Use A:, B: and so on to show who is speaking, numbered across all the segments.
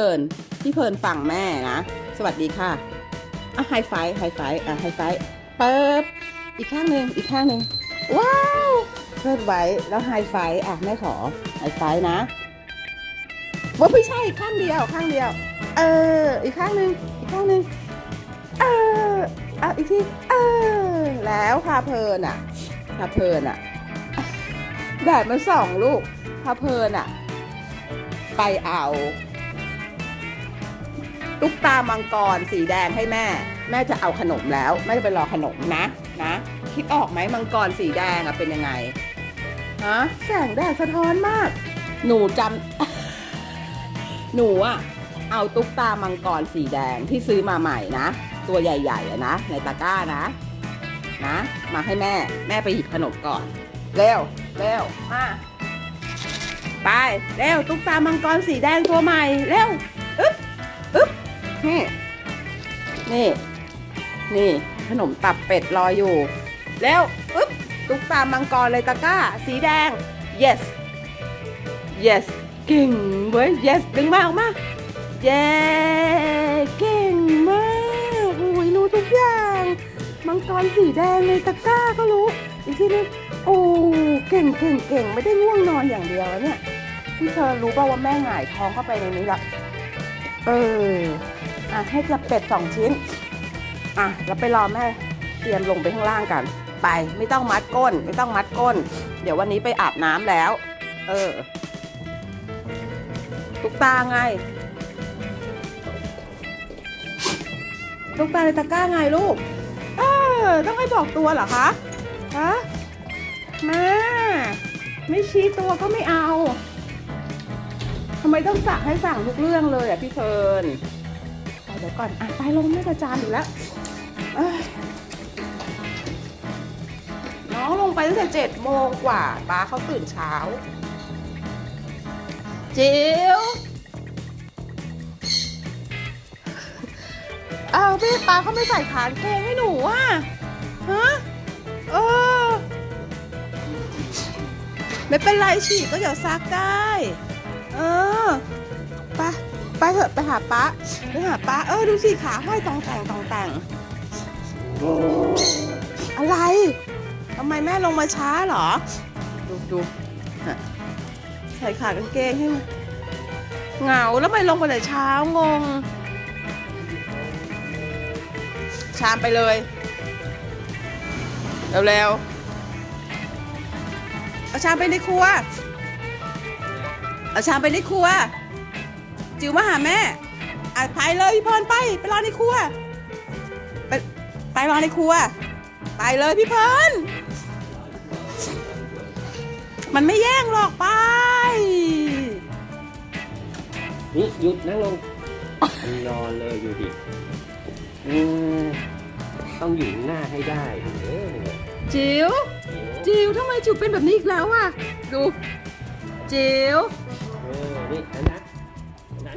A: พลินพี่เพลินฟังแม่นะ สวัสดีค่ะอะไฮไฟไฮไฟอะไฮไฟเปิบอีกข้างหนึ่งอีกข้างหนึ่งว้าวเพิดไว้แล้วไฮไฟอะแม่ขอไฮไฟนะว่าไม่ใช่ข้างเดียวข้างเดียว เออ อีกข้างหนึ่งอีกข้างหนึ่งเอออะอีกทีเออแล้วพาเพลินอะพาเพลินอะแดดมันส่องลูกพาเพลินอะ ไปเอา ตุ๊กตามังกรสีแดงให้แม่ แม่จะเอาขนมแล้ว แม่จะไปรอขนมนะนะ คิดออกไหมมังกรสีแดงอะเป็นยังไงฮะแสงแดดสะท้อนมาก หนูจำหนูอะเอาตุ๊กตามังกรสีแดงที่ซื้อมาใหม่นะ ตัวใหญ่ๆอะนะ ในตะกร้านะ นะ มาให้แม่แม่ไปหยิบขนมก่อน เร็วเร็วมาไป เร็วตุ๊กตามังกรสีแดงตัวใหม่ เร็วอึ๊บ นี่ นี่ นี่ ขนมตับเป็ดรออยู่ แล้วอึ๊บตุ๊กตามังกรเลยตะก้า สีแดง yes yes เก่งเว้ย yes ดึงมาออกมา เย้เก่งมากโอ้ยรู้ทุกอย่าง มังกรสีแดงเลยตะก้าก็รู้ อีกทีนึงโอ้เก่งเก่งเก่งไม่ได้ง่วงนอนอย่างเดียวแล้วเนี่ยพี่เธอรู้ป่าว่าแม่หงายท้องเข้าไปในนี้ละเออ อะให้กระเป็ดสองชิ้น อะแล้วไปรอแม่เตรียมลงไปข้างล่างกัน ไปไม่ต้องมัดก้น ไม่ต้องมัดก้น เดี๋ยววันนี้ไปอาบน้ำแล้ว เออตุกตาไงตุกตาในตะกร้าไงลูก เออต้องให้บอกตัวเหรอคะฮะแม่ไม่ชี้ตัวก็ไม่เอาทำไมต้องสั่งให้สั่งทุกเรื่องเลยอะพี่เฟิร์นไป เดี๋ยวก่อนอะไปลงไม่กระจานอยู่แล้วน้องลงไปตั้งแต่เจ็ดโมงกว่าป้าเขาตื่นเช้า จิ๋วเอาวพี่ป้าเขาไม่ใส่ขานเกงให้หนูอะฮะเออไม่เป็นไรฉีกก็เดี๋ยวซักได้ เออ เถอะไปหาป้าไปหาป้าเออดูสิขาห้อยตองแต่งตองแต่งอะไรทำไมแม่ลงมาช้าเหรอ ดูดูใส่ขากางเกงให้มันเหงาแล้วไม่ลงไปแต่เช้างง ชามไปเลยเร็วๆเอาชามไปในครัวเอาชามไปในครัว จิ๋วมาหาแม่อะไปเลยพี่พรไปไปรอในครัวไปไปรอในครัว ไปเลยพี่พรมันไม่แย่งหรอกไป
B: นี่หยุดนั่งลงนอนเลยอยู่ดิอืมต้องอยู่หน้าให้ได้เออ
A: จิ๋วจิ๋วทำไมจิ๋วเป็นแบบนี้อีกแล้วอะ ดู จิ๋ว
B: เออนี่อันนั้ น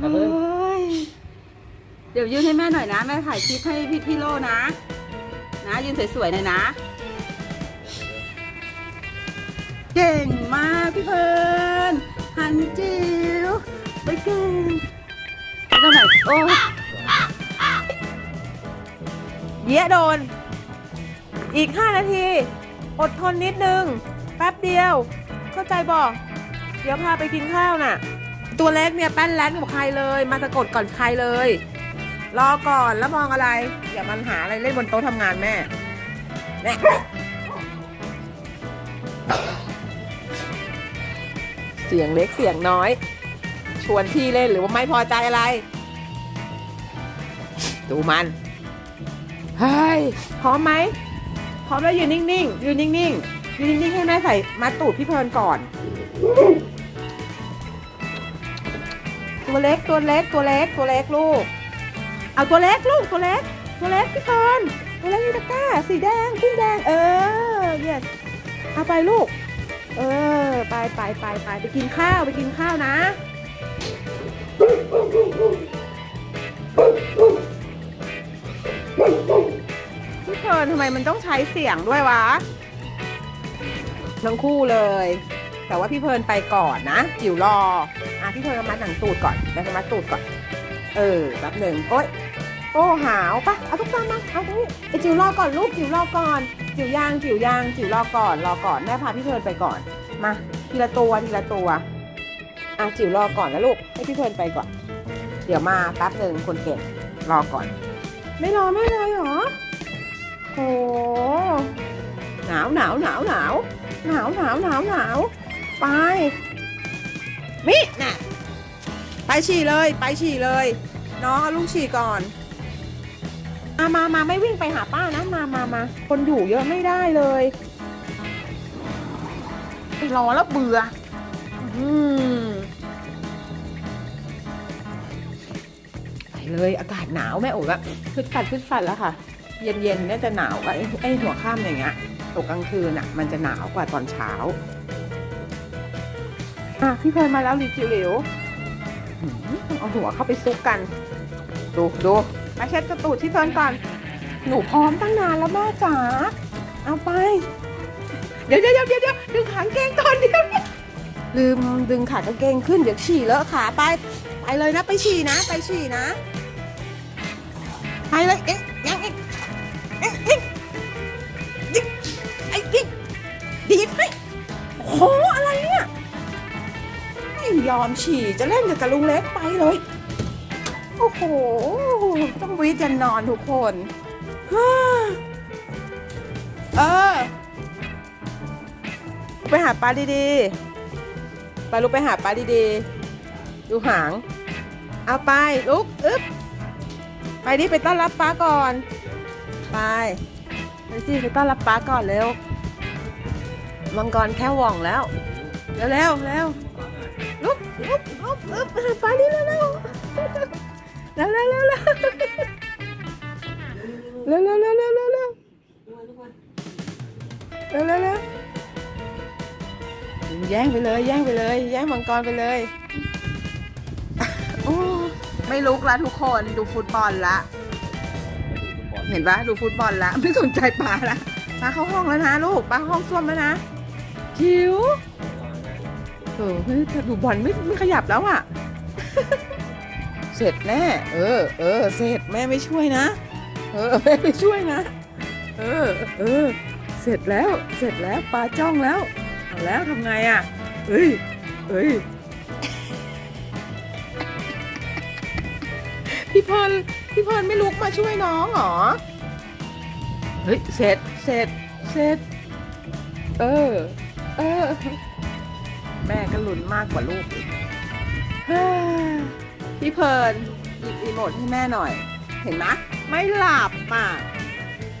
B: อันนั้นนี่
A: เฮ้ยเดี๋ยวยืนให้แม่หน่อยนะ แม่ถ่ายคลิปให้พี่พี่โลนะ นะยืนสวยๆหน่อยนะ เก่งมากพี่เพลิร์นหันจิ๋วไปเก่งไม่ต้องไหนโอ้เยะโดน อีก 5 นาที อดทนนิดนึง แป๊บเดียว เข้าใจบอก เดี๋ยวพาไปกินข้าวน่ะ ตัวเล็กเนี่ยแป้นแลนกับใครเลย มาสะกดก่อนใครเลย รอก่อนแล้วมองอะไร อย่ามันหาอะไรเล่นบนโต๊ะทำงานแม่แม่เสียงเล็กเสียงน้อย ชวนพี่เล่นหรือว่าไม่พอใจอะไร ดูมันเฮ้ยพร้อมไหมพร้อมแล้วยืนนิ่งๆยืนนิ่งๆยืนนิ่งๆให้แม่ใส่มัดตูดพี่เพลินก่อน ตัวเล็กตัวเล็กตัวเล็กตัวเล็กลูก เอาตัวเล็กลูกตัวเล็ก ตัวเล็กพี่พรตัวเล็กนี่ตะก้า สีแดงกุ้งแดง เออเยสเอาไปลูก เออ ไปไปไปไปไปกินข้าวไปกินข้าวนะพี่เพลินทำไมมันต้องใช้เสียงด้วยวะ ทั้งคู่เลย แต่ว่าพี่เพลินไปก่อนนะจิ๋วรออะพี่เธอมาหนังตูดก่อนแม่มาตูดก่อน เออแป๊บหนึ่งโอ๊ยโอ้หาวปะเอาทุกตามาเอาตรงนี้ไอจิ๋วรอก่อนลูกจิ๋วรอก่อน จิ๋วยางจิ๋วยางจิ๋วรอก่อนรอก่อนแม่พาพี่เพลินไปก่อนมาทีละตัวทีละตัวอะจิ๋วรอก่อนนะลูกให้พี่เพลินไปก่อน เดี๋ยวมาแป๊บหนึ่งคนเก่งรอก่อน ไม่รอไม่เลยเหรอโอ้หนาวหนาวหนาวหนาวหนาวหนาวหนาวหนาว ไป มิน่ะ ไปฉี่เลย ไปฉี่เลย น้องเอาลูกฉี่ก่อนมามามาไม่วิ่งไปหาป้านะ มามามา คนอยู่เยอะไม่ได้เลยไปรอแล้วเบื่อ อืมไปเลยอากาศหนาวแม่โอ๋แบบพึดฟัดพึดฟัดแล้วค่ะ เย็นๆน่าจะหนาวกว่าไอ้ไอ้หัวค่ำอย่างเงี้ยตกกลางคืนอะ มันจะหนาวกว่าตอนเช้า อะพี่เพลิร์นมาแล้วรีจิวหลิวหืมต้องเอาหัวเข้าไปซุกกัน ดูดูมาเช็ดกระตูดที่เฟิร์นก่อน หนูพร้อมตั้งนานแล้วแม่จ๋า เอาไป เดี๋ยวเดี๋ยวเดี๋ยวเดี๋ยวดึงขากางเกงก่อนเดี๋ยวลืมดึงขากางเกงขึ้นเดี๋ยวฉี่เลอะขาไป ไปเลยนะไปฉี่นะ ไปฉี่นะไปเลยเอ๊ะยังเอ๊ะเอ๊ะเอ๊ะดิไอ้ดิดีดให้โอ้ ยอมฉี่จะเล่นกับกระลุงเล็กไปเลย โอ้โห ต้องวีดยันนอนทุกคนเออ ไปหาปลาดีๆ ไปลุกไปหาปลาดีๆ ดูหาง เอาไปลุกอึ๊บ ไปดิไปต้อนรับป้าก่อน ไปไปสิไปต้อนรับป้าก่อนเร็ว มังกรแค่ว่องแล้ว เร็วเร็วเร็ว ลุกลุกลุกลุกหาปลาดิเร็วเร็วเร็วเร็วเร็วเร็วเร็วเร็วเร็วเร็วเร็วเร็วเร็วเร็วแย่งไปเลยแย่งไปเลยแย่งมังกรไปเลยโอ้ไม่ลุกละทุกคนดูฟุตบอลละ เห็นปะดูฟุตบอลละ ไม่สนใจปลาละปลาเข้าห้องแล้วนะลูกปลาห้องส้วมแล้วนะจิ๋ว เออไม่แต่ดูบอลไม่ไม่ขยับแล้วอะ เสร็จแน่ เออ เออ เสร็จแม่ไม่ช่วยนะ เออแม่ไม่ช่วยนะ เออ เออ เสร็จแล้ว เสร็จแล้วปลาจ้องแล้วเอาแล้วทำไงอะ เอ้ย เอ้ย พี่พรพี่พรไม่ลุกมาช่วยน้องเหรอ เฮ้ย เสร็จ เสร็จ เสร็จ เออ เออ แม่ก็ลุ้นมากกว่าลูกอีกพี่เพลิร์นหยิบรีโมทให้แม่หน่อย เห็นไหมไม่หลับอะ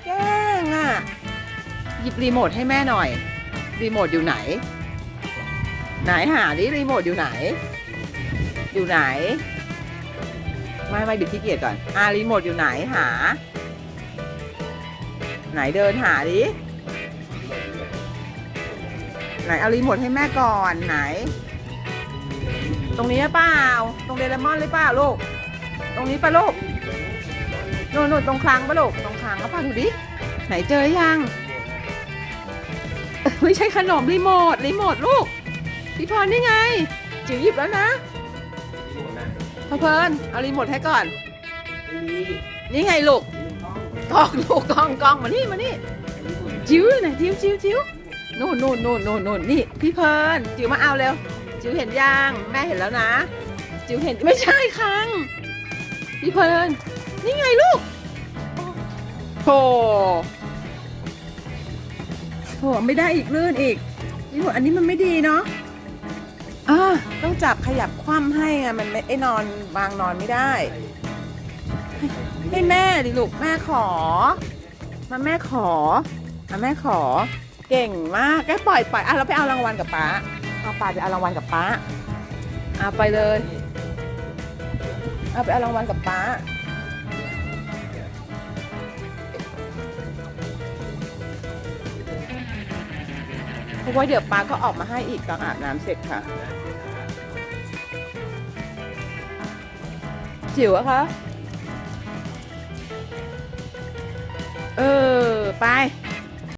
A: แกล้งอะหยิบรีโมทให้แม่หน่อย รีโมทอยู่ไหน ไหนหาดิรีโมทอยู่ไหน อยู่ไหน ไม่ไม่บิดขี้เกียจก่อน อ่ารีโมทอยู่ไหนหา ไหนเดินหาดิ ไหนเอารีโมทให้แม่ก่อนไหน ตรงนี้เปล่า ตรงเดลมอนเลยเปล่าลูก ตรงนี้ปะลูกนู่นนู่นตรงคลังปะลูก ตรงคลังก็ป่ะดูดิ ไหนเจอยัง ไม่ใช่ขนมรีโมทรีโมทลูก พี่พรนี่ไง จิ๋วหยิบแล้วนะพอเพลินเอารีโมทให้ก่อน นี่ไงลูกกล้องลูกกล้องกล้องมานี่มานี่ จิ๋วไหนจิ๋วจิ๋วจิ๋ว นู่นนู่นนู่นนู่นนู่นนี่พี่เพลิร์นจิ๋วมาเอาเร็ว จิ๋วเห็นยังแม่เห็นแล้วนะ จิ๋วเห็นไม่ใช่ครั้งพี่เพลิร์นนี่ไงลูกโธ่โธ่ไม่ได้อีกลื่นอีกนี่หนูอันนี้มันไม่ดีเนาะอ่าต้องจับขยับคว่ำให้ไงมันไม่ไอ้นอนวางนอนไม่ได้ให้แม่ดิลูกแม่ขอ มาแม่ขอมาแม่ขอ เก่งมากแกปล่อยปล่อยอะเราไปเอารางวัลกับป้าเอาปลาไปเอารางวัลกับป้าเอาไปเลยเอาไปเอารางวัลกับป้าเพราะว่าเดี๋ยวป้าก็ออกมาให้อีกตอนอาบน้ำเสร็จค่ะจิ๋วอะคะเออ ไป